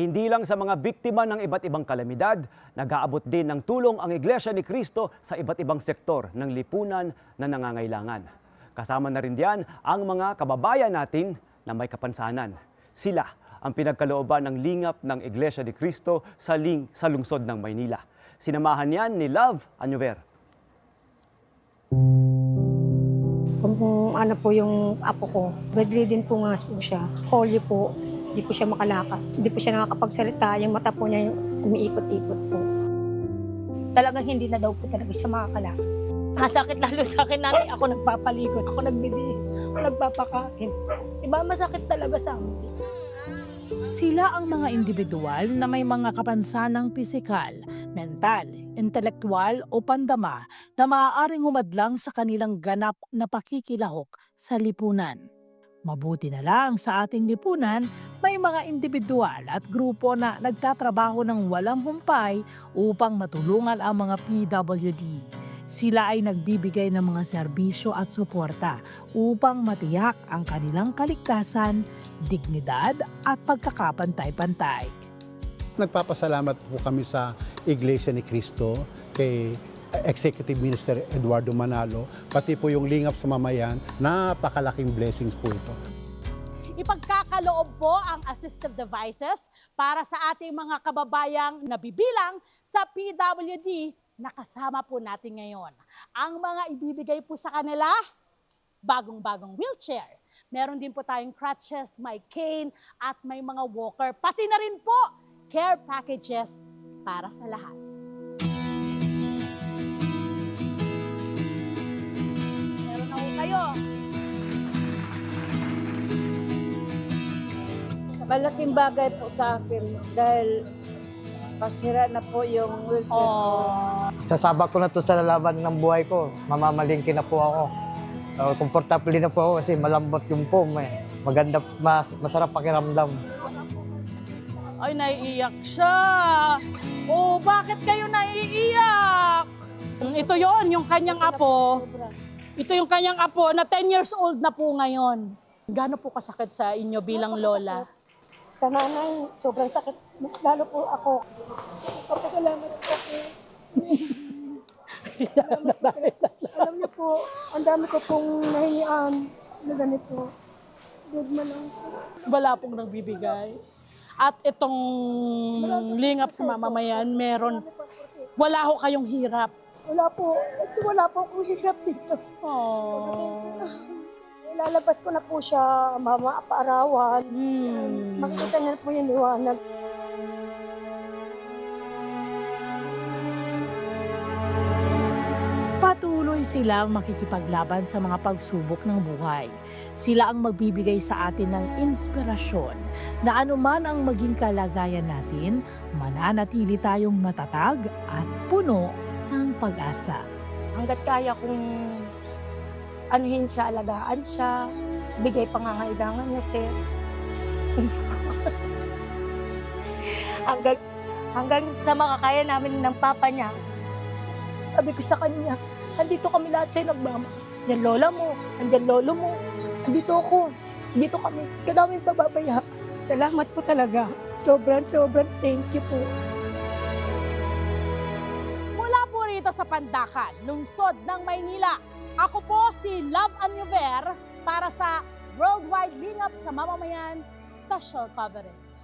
Hindi lang sa mga biktima ng iba't ibang kalamidad, nag-aabot din ng tulong ang Iglesia ni Cristo sa iba't ibang sektor ng lipunan na nangangailangan. Kasama na rin diyan ang mga kababayan natin na may kapansanan. Sila ang pinagkalooban ng lingap ng Iglesia ni Cristo sa, ling sa lungsod ng Maynila. Sinamahan yan ni Love. Kung kung ano po yung apo ko, bedridden po nga po siya. Polio po, hindi po siya makalakad. Hindi po siya nakakapagsalita. Yung mata po niya yung umiikot-ikot po. Talagang hindi na daw po talaga siya makakalakad. Masakit lalo sa akin nanay. Ako nagpapalikot. Ako nagbidi. Ako nagpapakain. Diba masakit talaga sa amin. Sila ang mga individual na may mga kapansanang pisikal, mental, intelektual o pandama na maaaring humadlang sa kanilang ganap na pakikilahok sa lipunan. Mabuti na lang sa ating lipunan, may mga individual at grupo na nagtatrabaho ng walang humpay upang matulungan ang mga PWD. Sila ay nagbibigay ng mga serbisyo at suporta upang matiyak ang kanilang kaligtasan, dignidad at pagkakapantay-pantay. Nagpapasalamat po kami sa Iglesia ni Cristo, kay Executive Minister Eduardo Manalo, pati po yung lingap sa mamayan, napakalaking blessings po ito. Ipagkakaloob po ang assistive devices para sa ating mga kababayang nabibilang sa PWD na kasama po natin ngayon. Ang mga ibibigay po sa kanila, bagong-bagong wheelchair. Meron din po tayong crutches, may cane, at may mga walker. Pati na rin po, care packages para sa lahat. Malaking bagay po sa akin dahil pasira na po yung wheelchair Oh. Sasabak ko na to sa lalaban ng buhay ko. Mamamalingki na po ako. Uh, komportable na po ako kasi malambot yung foam eh. Maganda, mas, masarap pakiramdam. Ay, naiiyak siya. Oh, bakit kayo naiiyak? Ito yon yung kanyang apo. Ito yung kanyang apo na 10 years old na po ngayon. Gaano po kasakit sa inyo bilang lola? Sa nanay, sobrang sakit. Mas lalo po ako. Papasalamat po ako. Alam niyo po, ang dami ko pong nahingian na ganito. Dugma lang po. Wala pong nagbibigay. At itong lingap sa mamamayan, meron, wala ho kayong hirap. Wala po. Wala po akong hirap dito. Oh. Ilalabas ko na po siya, mama, paarawan. Hmm. Makikita niya po yung liwanag. Patuloy silang makikipaglaban sa mga pagsubok ng buhay. Sila ang magbibigay sa atin ng inspirasyon na anuman ang maging kalagayan natin, mananatili tayong matatag at puno ng pag-asa. Hanggat kaya kong anuhin siya, alagaan siya, bigay pangangailangan niya, sir. hanggang, hanggang sa makakaya namin ng papa niya, sabi ko sa kanya, andito kami lahat sa'yo nagmama. Andyan lola mo, andyan lolo mo, andito ako, andito kami. Kadaming bababaya. Salamat po talaga. Sobrang, sobrang thank you po. Mula po rito sa Pandakan, lungsod ng Maynila. Ako po si Love Anyover para sa Worldwide Lingap sa Mamamayan Special Coverage.